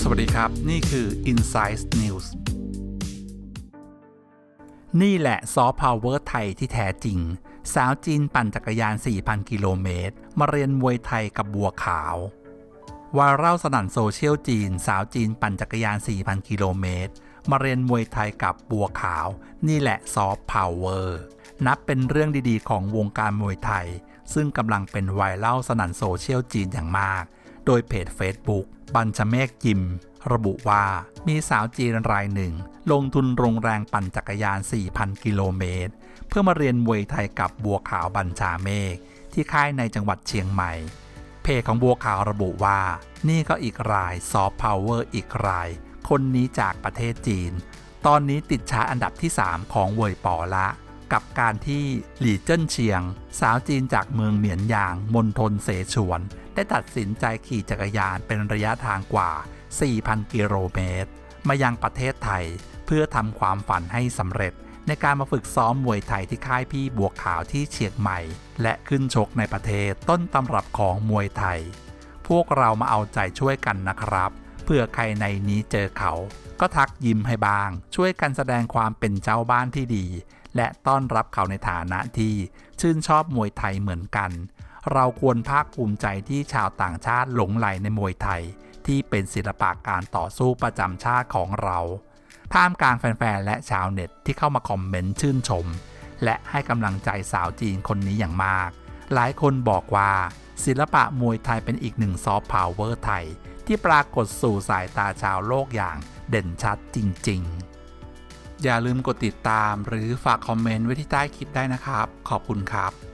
สวัสดีครับ นี่คือ Insight News นี่แหละซอฟต์พาวเวอร์ไทยที่แท้จริง สาวจีนปั่นจักรยาน 4,000 กิโลเมตร มาเรียนมวยไทยกับบัวขาววาเล่าสนั่นโซเชียลจีน สาวจีนปั่นจักรยาน 4,000 กิโลเมตร มาเรียนมวยไทยกับบัวขาว นี่แหละซอฟต์พาวเวอร์ นับเป็นเรื่องดีๆ ของวงการมวยไทย ซึ่งกำลังเป็นไวรัลสนั่นโซเชียลจีนอย่างมาก โดยเพจ Facebook บัญชเมฆยิม ระบุว่ามีสาวจีนรายหนึ่ง ลงทุนโรงแรงปั่นจักรยาน 4,000 กิโลเมตร เพื่อมาเรียนมวยไทยกับบัวขาวบัญชาเมฆที่ค่ายในจังหวัดเชียงใหม่ เพจของบัวขาวระบุว่า นี่ก็อีกรายซอฟต์พาวเวอร์อีกราย คนนี้จากประเทศจีน ตอนนี้ติดชาร์ตอันดับที่ 3 ของเวยปอละ กับการที่หลี่เจิ้นเชียง สาวจีนจากเมืองเหมียนหยางมณฑลเสฉวน ได้ตัดสินใจขี่จักรยานเป็นระยะทางกว่า 4,000 กิโลเมตร มายังประเทศไทย เพื่อทำความฝันให้สำเร็จ ในการมาฝึกซ้อมมวยไทยที่ค่ายพี่บัวขาวที่เชียงใหม่ และขึ้นชกในประเทศต้นตำรับของมวยไทย พวกเรามาเอาใจช่วยกันนะครับ เพื่อใครในนี้เจอเขา ก็ทักยิ้มให้บ้าง ช่วยกันแสดงความเป็นเจ้าบ้านที่ดี และต้อนรับเขาในฐานะที่ชื่นชอบมวยไทยเหมือนกัน เราควรภาคภูมิใจที่ชาวต่างชาติหลงไหลในมวยไทย ที่เป็นศิลปะการต่อสู้ประจำชาติของเราท่ามกลางแฟนๆและชาวเน็ตที่เข้ามาคอมเมนต์ชื่นชม และให้กำลังใจสาวจีนคนนี้อย่างมาก หลายคนบอกว่า ศิลปะมวยไทยเป็นอีกหนึ่งซอฟต์พาวเวอร์ไทย ที่ปรากฏสู่สายตาชาวโลกอย่างเด่นชัดจริง ๆ อย่าลืมกดติดตามหรือฝากคอมเมนต์ไว้ที่ใต้คลิปได้นะครับ ขอบคุณครับ